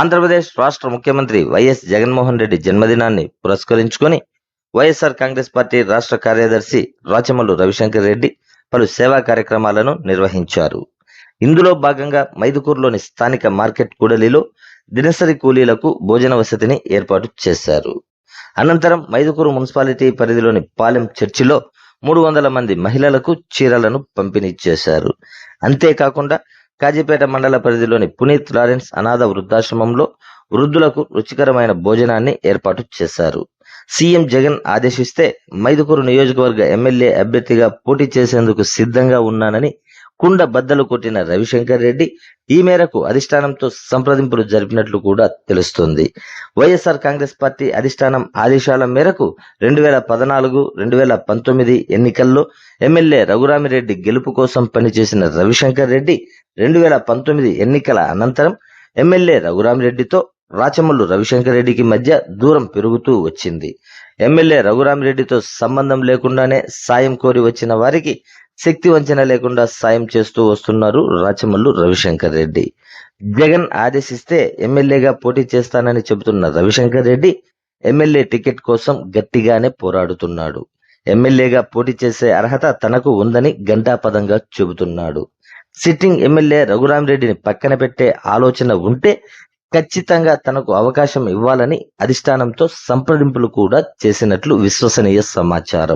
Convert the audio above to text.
ఆంధ్రప్రదేశ్ రాష్ట్ర ముఖ్యమంత్రి వైఎస్ జగన్మోహన్ రెడ్డి జన్మదినాన్ని పురస్కరించుకొని వైఎస్ఆర్ కాంగ్రెస్ పార్టీ రాష్ట్ర కార్యదర్శి రాచమల్లు రవిశంకర్ రెడ్డి పలు సేవా కార్యక్రమాలను నిర్వహించారు. ఇందులో భాగంగా మైదుకూరులోని స్థానిక మార్కెట్ కూడలిలో దినసరి కూలీలకు భోజన వసతిని ఏర్పాటు చేశారు. అనంతరం మైదుకూరు మున్సిపాలిటీ పరిధిలోని పాలెం చర్చిలో మూడు వందల మంది మహిళలకు చీరలను పంపిణీ చేశారు. అంతేకాకుండా కాజీపేట మండల పరిధిలోని పునీత్ లారెన్స్ అనాథ వృద్ధాశ్రమంలో వృద్ధులకు రుచికరమైన భోజనాన్ని ఏర్పాటు చేశారు. సీఎం జగన్ ఆదేశిస్తే మైదుకూరు నియోజకవర్గ ఎమ్మెల్యే అభ్యర్థిగా పోటీ చేసేందుకు సిద్ధంగా ఉన్నానని కుండ బద్దలు కొట్టిన రవిశంకర్ రెడ్డి ఈ మేరకు అధిష్టానంతో సంప్రదింపులు జరిపినట్లు కూడా తెలుస్తోంది. వైఎస్ఆర్ కాంగ్రెస్ పార్టీ అధిష్టానం ఆదేశాల మేరకు రెండు వేల పద్నాలుగు రెండు వేల పంతొమ్మిది ఎన్నికల్లో ఎమ్మెల్యే రఘురామిరెడ్డి గెలుపు కోసం పనిచేసిన రవిశంకర్ రెడ్డి రెండు వేల పంతొమ్మిది ఎన్నికల అనంతరం ఎమ్మెల్యే రఘురామిరెడ్డితో రాచమల్లు రవిశంకర్ రెడ్డికి మధ్య దూరం పెరుగుతూ వచ్చింది. ఎమ్మెల్యే రఘురామిరెడ్డితో సంబంధం లేకుండానే సాయం కోరి వచ్చిన వారికి శక్తి వంచన లేకుండా సాయం చేస్తూ వస్తున్నారు రాచమల్లు రవిశంకర్ రెడ్డి. జగన్ ఆదేశిస్తే ఎమ్మెల్యేగా పోటీ చేస్తానని చెబుతున్న రవిశంకర్ రెడ్డి ఎమ్మెల్యే టికెట్ కోసం గట్టిగానే పోరాడుతున్నాడు. ఎమ్మెల్యేగా పోటీ చేసే అర్హత తనకు ఉందని గంటాపదంగా చెబుతున్నాడు. సిట్టింగ్ ఎమ్మెల్యే రఘురామిరెడ్డిని పక్కన పెట్టే ఆలోచన ఉంటే ఖచ్చితంగా తనకు అవకాశం ఇవ్వాలని అధిష్టానంతో సంప్రదింపులు కూడా చేసినట్లు విశ్వసనీయ సమాచారం.